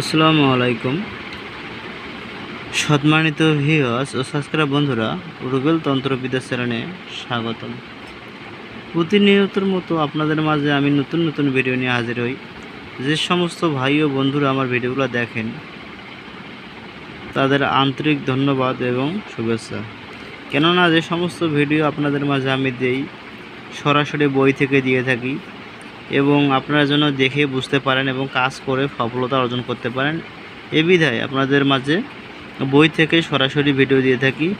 আসসালামু আলাইকুম। সম্মানিত ভিউয়ার্স ও সাবস্ক্রাইব বন্ধুরা, রুবেল তন্ত্রবিদ্যা চ্যানেলে স্বাগতম। প্রতিনিয়তর মতো আপনাদের মাঝে আমি নতুন নতুন ভিডিও নিয়ে হাজির হই। যে সমস্ত ভাই ও বন্ধুরা আমার ভিডিওগুলো দেখেন, তাদের আন্তরিক ধন্যবাদ এবং শুভেচ্ছা। কেননা যে সমস্ত ভিডিও আপনাদের মাঝে আমি দেই, সরাসরি বই থেকে দিয়ে থাকি। এবং আপনারা যেন দেখে বুঝতে পারেন এবং কাজ করে সফলতা অর্জন করতে পারেন। এ বিধায় আপনাদের মাঝে বই থেকে সরাসরি ভিডিও দিয়ে থাকি।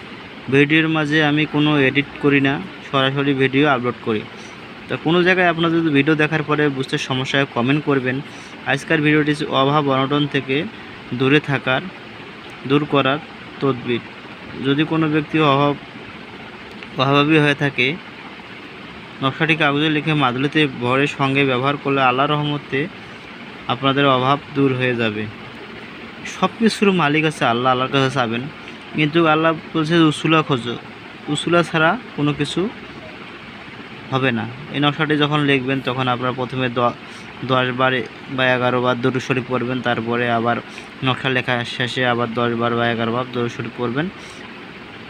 ভিডিওর মাঝে আমি কোনো এডিট করি না, সরাসরি ভিডিও আপলোড করি। তা কোনো জায়গায় আপনাদের ভিডিও দেখার পরে বুঝতে সমস্যায় কমেন্ট করবেন। আজকের ভিডিওটি অভাব অনটন থেকে দূরে থাকার, দূর করার তদবির। যদি কোনো ব্যক্তি অভাব, অভাবী হয়ে থাকে নকশাটি কাগজে লিখে মাদুলিতে ভরের সঙ্গে ব্যবহার করলে আল্লাহ রহমতে আপনাদের অভাব দূর হয়ে যাবে। সব কিছুর মালিক আছে আল্লাহ, আল্লাহর কাছে চাবেন। কিন্তু আল্লাহ বলছে উসুলা খোঁজো। উসুলা ছাড়া কোনো কিছু হবে না। এই নকশাটি যখন লিখবেন, তখন আপনারা প্রথমে দশ বার বা এগারো বার দরু শরীফ পড়বেন। তারপরে আবার নকশা লেখা শেষে আবার দশ বার বা এগারো বার দরু শরীফ পড়বেন।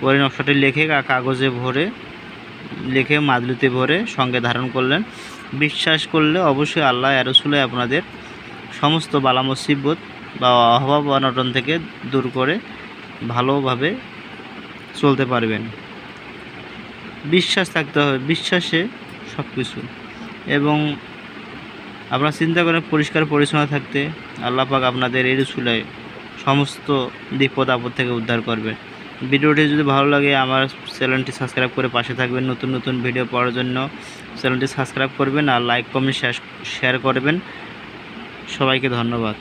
পরে নকশাটি লিখে কাগজে ভরে লিখে মাদলুতে ভরে সঙ্গে ধারণ করলেন। বিশ্বাস করলে অবশ্যই আল্লাহ এরসুলে আপনাদের সমস্ত বালা মুসিবত বা অভাব অনটন থেকে দূর করে ভালোভাবে চলতে পারবেন। বিশ্বাস থাকতে হবে, বিশ্বাসে সব কিছু এবং আপনারা চিন্তা করেন পরিষ্কার পরিচ্ছন্ন থাকতে, আল্লাহ পাক আপনাদের এই রসুলায় সমস্ত বিপদ আপদ থেকে উদ্ধার করবে ভিডিওটি যদি ভালো লাগে, আমার চ্যানেলটি সাবস্ক্রাইব করে পাশে থাকবেন। নতুন নতুন ভিডিও পাওয়ার জন্য চ্যানেলটি সাবস্ক্রাইব করবেন আর লাইক, কমেন্ট, শেয়ার করবেন। সবাইকে ধন্যবাদ।